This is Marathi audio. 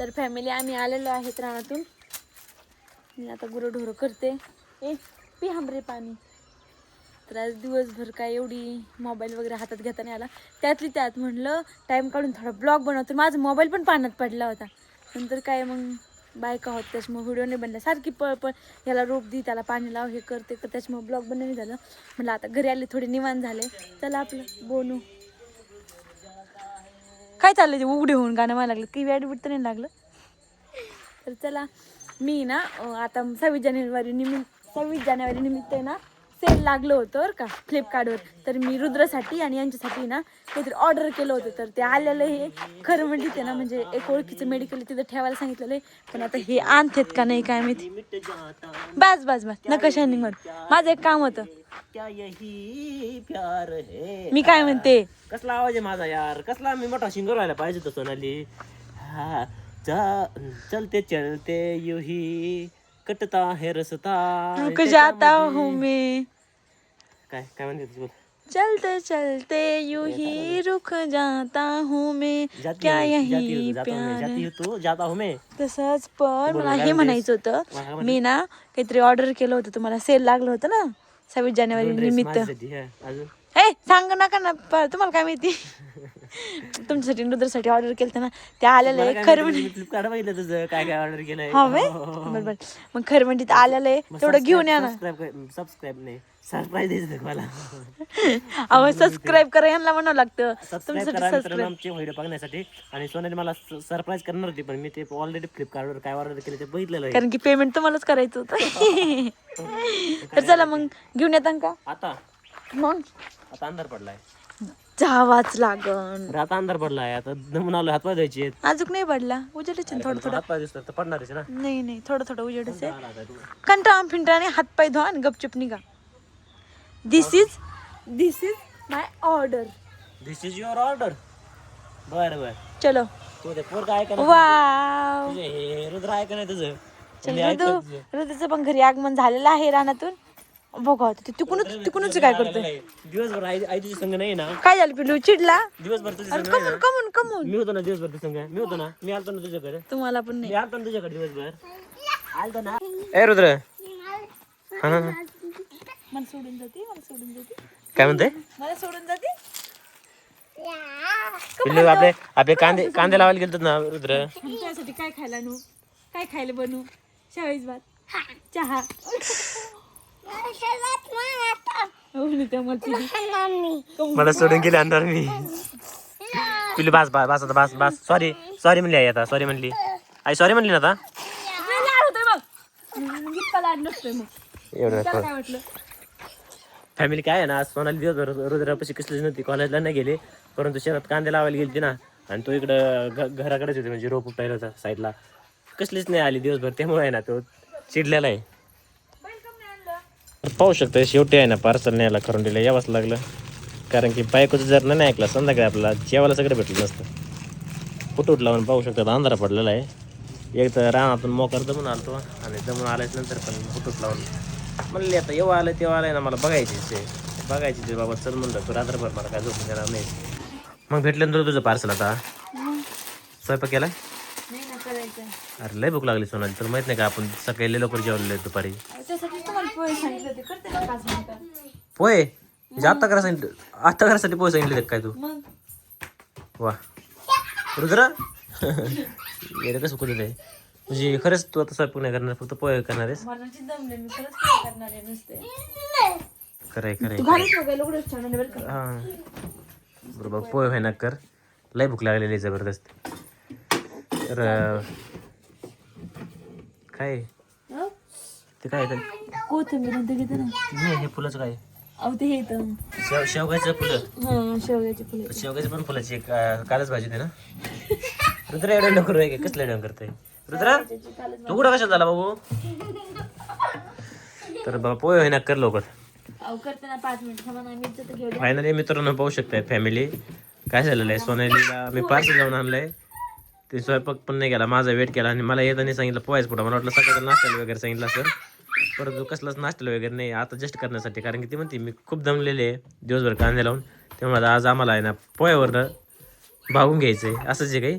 तर फॅमिली आम्ही आलेलो आहेत रानातून. मी आता गुरंढोरं करते. ए पी हमरे पाणी. तर आज दिवसभर काय एवढी मोबाईल वगैरे हातात घेता नाही आला. त्यातली त्यात म्हणलं टाईम काढून थोडा ब्लॉग बनवतो माझा मोबाईल पण पाण्यात पडला होता. नंतर काय मग बायका होत त्याच्यामुळे व्हिडिओ नाही बनला. सारखी पळ पळ याला रोप दी त्याला पाणी लाव हे करते. तर त्याच्यामुळे ब्लॉग बनणं नाही झालं. म्हटलं आता घरी आले थोडे निवान झाले. चला आपलं बोनू. काय चाललं ते उघडे होऊन गाणं मला लागलं? की वेळ तर नाही लागलं? तर चला मी ना आता सव्वीस जानेवारी निमित्त सव्वीस जानेवारी निमित्त आहे ना सेल लागलं होतं बरं का फ्लिपकार्टवर तर मी रुद्रसाठी आणि यांच्यासाठी ना काहीतरी ऑर्डर केलं होतं. तर ते आलेलं हे खरं म्हणजे ते ना म्हणजे एक ओळखीचं मेडिकल तिथं ठेवायला सांगितलेलं आहे. पण आता हे आणतात का नाही काय माहिती? बस बस बस. नका शायनिंग माझं एक काम होतं. क्या यही प्यार है? मी काय म्हणते? कसला आवाज आहे माझा यार? कसला मी मोठा सिंगर व्हायला पाहिजे तो सोनाली. हा चा- चलते चलते यू ही कटता है रस्ता रुक जाता हूँ मैं। काय काय म्हणते बोल. चलते चलते यूं ही रुक जाता हूँ मैं। जाती क्या हो- जाती हो यही तू, जाता हूँ मैं, प्यार जाती हो? तू जाता हूँ मैं. तसंच पण मला हे? म्हणायचं होतं. मी? ना काहीतरी ऑर्डर केलं होतं तुम्हाला सेल लागलं होतं ना? सव्वीस जानेवारी निमित्त. हा, ए सांग नका ना तुम्हाला काय माहिती? तुमच्यासाठी रुद्रसाठी ऑर्डर केलं ना ते आलेलं आहे खरं म्हणजे फ्लिपकार्ट बघितलं तुझं काय काय ऑर्डर केलंय. हा वे बरं बरं. मग खरं म्हणजे ते आलेलं आहे तेवढं घेऊन या ना. सबस्क्राईब नाही सरप्राईज द्यायचं मला. अहो सबस्क्राईब करा यांना म्हणावं लागतं. सबस्क्राईब तुमच्यासाठी करा मित्रांनो सबस्क्राईब आमचे व्हिडिओ बघण्यासाठी. आणि सोनाली मला सरप्राईज करणार होती पण मी ते ऑलरेडी फ्लिपकार्टवर काय ऑर्डर केले ते बघितलेलं आहे. कारण की पेमेंट तुम्हालाच करायचं होतं. तर चला मग घेऊन येता का? आता. मग? आता अंधार पडलाय. जावाच लागन. अरे आता अंधार पडलाय आता दमून आलो हातपाय द्यायचे अजून नाही पडला उजेडच आहे थोडं थोडं हातपाय दिसतात तर पडणारच ना. नाही नाही थोडं थोडं उजेडच आहे. कंटाळा फिंटाळा हात पाय धुवा आणि गपचूप निघा. This is this is my order this is your order बर बर. चलो. तू ते पोर काय का वाव. तुझे हे रुद्र ऐका नाही तुझं. चल मी तुझं. पण घरी आगमन झालेलं आहे रानातून. बघा ते तिकूनच तिकूनच काय करतोय? दिवसभर आई आई तुझी संग नाही ना. काय झालं पिलू चिडला? दिवसभर तुझी अरे संग नाही कमून ना. कमून कमून. मी होतो ना दिवसभर तुझ्या संग. मी होतो ना. मी आलतो ना तुझ्याकडे. तुम्हाला पण नाही. मी आलतो ना तुझ्याकडे दिवसभर. आलतो ना. ए रुद्र. हा ना ना. मला सोडून जाते मला सोडून जाते काय म्हणते मला सोडून जाते पिल्लू आपले आपले कांदे कांदे लावायला गेलतो ना रुद्र. त्यासाठी काय खायला नू काय खायला बनू? शाळेच भात चहा. मला सोडून गेले अंधार मी. पिल्लू बास बास बास आता बास बास. सॉरी सॉरी म्हणली आई आता सॉरी म्हणली. आई सॉरी म्हणली ना आता? एवढं फॅमिली काय आहे ना आज सोनाली दिवसभर रुद्रापाशी कसलीच नव्हती. कॉलेजला नाही गेले परंतु शेतात कांदे लावायला गेली ना. आणि तो इकडं घराकडेच होते म्हणजे रोप उपटायला होता साईडला कसलीच नाही आली दिवसभर त्यामुळे आहे ना तो चिडलेला आहे. पाहू शकतो शेवटी आहे ना पार्सल न्यायला करून दिलं यावंच लागलं. कारण की बायकोचं जर नाही ऐकलं संध्याकाळी आपल्याला जेवायला सगळं भेटलं नसतं. फुटूट लावून पाहू शकतात अंधारा पडलेला आहे. एक तर रानातून मोकर दमून आलतो आणि दमून आल्याच नंतर पण फुटूट लावून म्हणले आता येऊ आलं तेव्हा आलंय ना मला बघायची ते. बघायची ते बाबा चल म्हणलं तू रात्रभर मला काय झोपून देणार नाही. मग भेटलं ना तुला तुझं पार्सल आता. स्वयंपाक करायचं अरे लय भूक लागली सोनाली तुला माहीत नाही का आपण सकाळी लय लवकर जेवलेलो आहे दुपारी? पोहे ना म्हणजे आत्ता करा सांगितलं आत्ता करायसाठी पोहे सांगितले काय तू? वा. रुद्र? गेलं कसं कुठे आहे. म्हणजे खरंच तू आता स्वयंपाक नाही करणार फक्त पोहे करणार आहेस? खरंय खरंय हा. बरोबर पोहे व्हायना कर. लय भूक लागलेली जबरदस्त. तर काय? ते काय आहे? ते? कोथिंबीर आणि ते घेते ना. नाही हे फुलाचं काय? अहो ते हे शेव शेवगाचं फुलं. हां शेवग्याची फुले. शेवगाची पण फुलाची एक अं, कालच भाजी ना? रुद्र एवढं नको रे कसलं एवढं करतोय? रुद्र तू कुठं कशाला झाला बाबू? तर बाबा पोहे व्हायना कर लवकर. अहो करते ना पाच मिनिट थांबा ना मी तर घेऊ द्या फायनली मित्रांनो पाहू शकताय फॅमिली काय झालेलं आहे? सोनालीला मी पार्सल जाऊन आणलंय. ते स्वयंपाक पण नाही केला माझा वेट केला आणि मला येताना सांगितलं पोहायच पुढं. मला वाटलं सकाळचं नाश्त्याला वगैरे सांगितलं सर परंतु कसलाच नाश्त्याला वगैरे नाही आता जस्ट करण्यासाठी. कारण की ती म्हणते मी खूप दमलेले आहे दिवसभर कांदे लावून. त्यामुळे आज आम्हाला आहे ना पोह्यावरनं भागून घ्यायचं आहे असंच आहे काही?